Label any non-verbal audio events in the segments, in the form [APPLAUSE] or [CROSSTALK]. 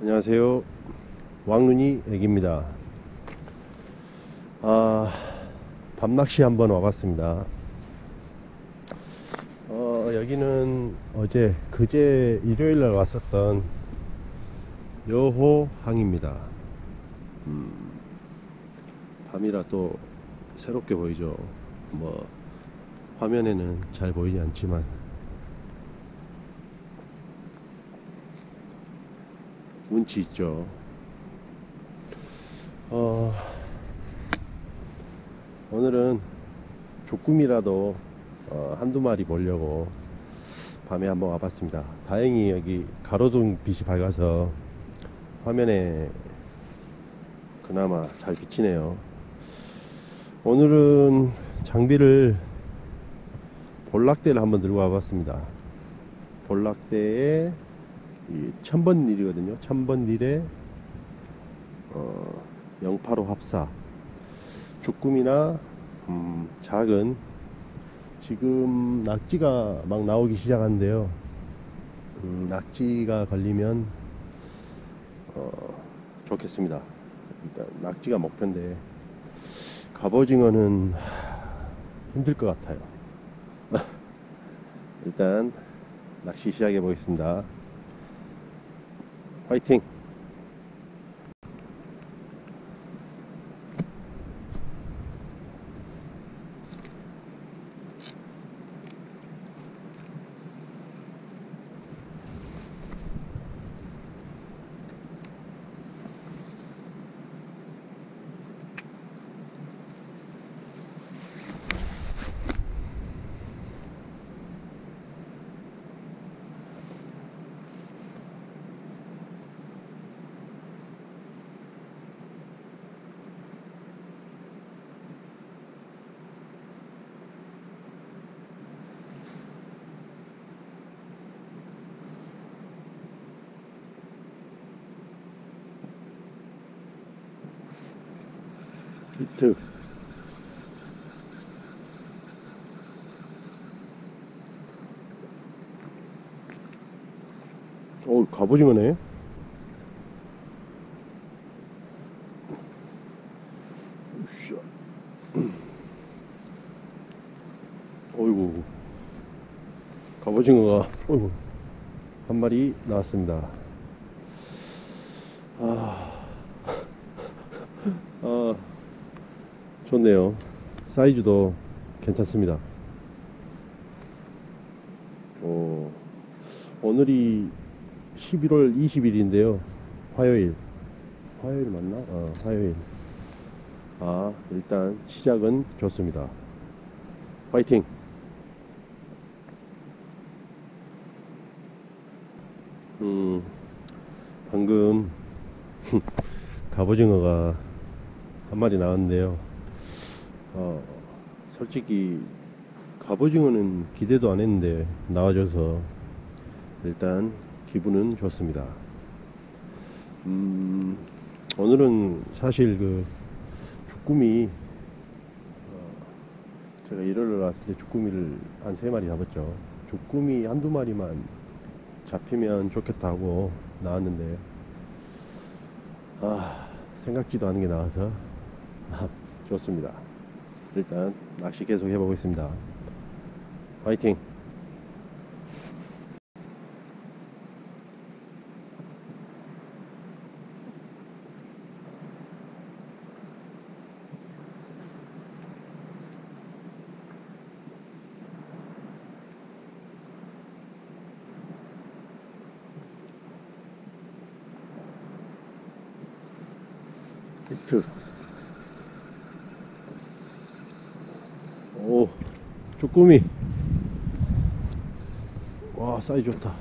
안녕하세요. 왕눈이 애기입니다. 아, 밤낚시 한번 와봤습니다. 어, 여기는 어제, 그제 일요일 날 왔었던 여호항입니다. 음, 밤이라 또 새롭게 보이죠. 뭐, 화면에는 잘 보이지 않지만, 운치 있죠. 어, 오늘은 조금이라도 어, 한두 마리 보려고 밤에 한번 와봤습니다. 다행히 여기 가로등 빛이 밝아서 화면에 그나마 잘 비치네요. 오늘은 장비를 볼락대를 한번 들고 와봤습니다. 볼락대에 이 천번 닐이거든요. 천번 닐에 어, 085 합사 주꾸미나 음, 작은 지금 낙지가 막 나오기 시작한데요. 음, 낙지가 걸리면 어, 좋겠습니다. 일단 낙지가 목표인데 갑오징어는 힘들 것 같아요. [LAUGHS] 일단 낚시 시작해 보겠습니다. 화이 팅! 히트 오 갑오징어네 으쌰. 어이구 갑오징어가 어이구 한 마리 나왔습니다 아, [LAUGHS] 아 좋네요. 사이즈도 괜찮습니다. 어, 오늘이 11월 20일인데요. 화요일. 화요일 맞나? 어, 화요일. 아, 일단 시작은 좋습니다. 화이팅! 음, 방금 [LAUGHS] 갑오징어가 한 마리 나왔는데요. 어, 솔직히 갑오징어는 기대도 안 했는데 나와줘서 일단 기분은 좋습니다. 음, 오늘은 사실 그 주꾸미 어, 제가 일요일 왔을 때 주꾸미를 한 세 마리 잡았죠. 주꾸미 한두 마리만 잡히면 좋겠다고 나왔는데 아 생각지도 않은 게 나와서 [LAUGHS] 좋습니다. 일단 낚시 계속 해보겠습니다. 화이팅! 히트 오 쭈꾸미. 와 사이즈 좋다.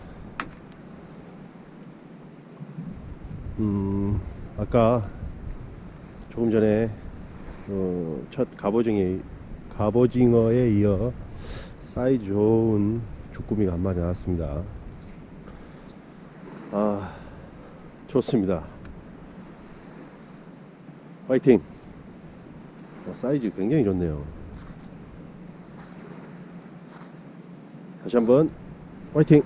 음 아까 조금 전에 어, 첫 갑오징어 갑오징어에 이어 사이즈 좋은 쭈꾸미가 한 마리 나왔습니다. 아 좋습니다. 화이팅! 어, 사이즈 굉장히 좋네요 다시 한번 화이팅!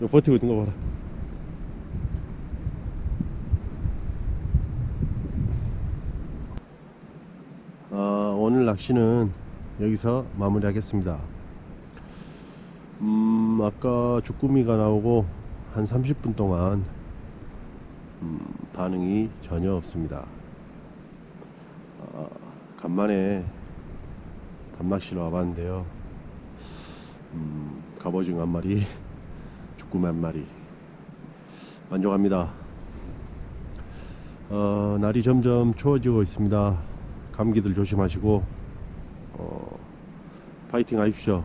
너 버티고 있는 거 봐라. 아, 오늘 낚시는 여기서 마무리하겠습니다. 음, 아까 주꾸미가 나오고 한 30분 동안 음, 반응이 전혀 없습니다. 아, 간만에 담낚시로 와봤는데요. 음, 갑오징어 한 마리, [LAUGHS] 주꾸미 한 마리 만족합니다. 어, 날이 점점 추워지고 있습니다. 감기들 조심하시고 어, 파이팅 하십시오.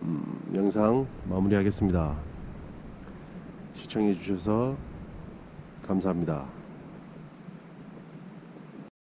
음, 영상 마무리하겠습니다. 시청해 주셔서 감사합니다.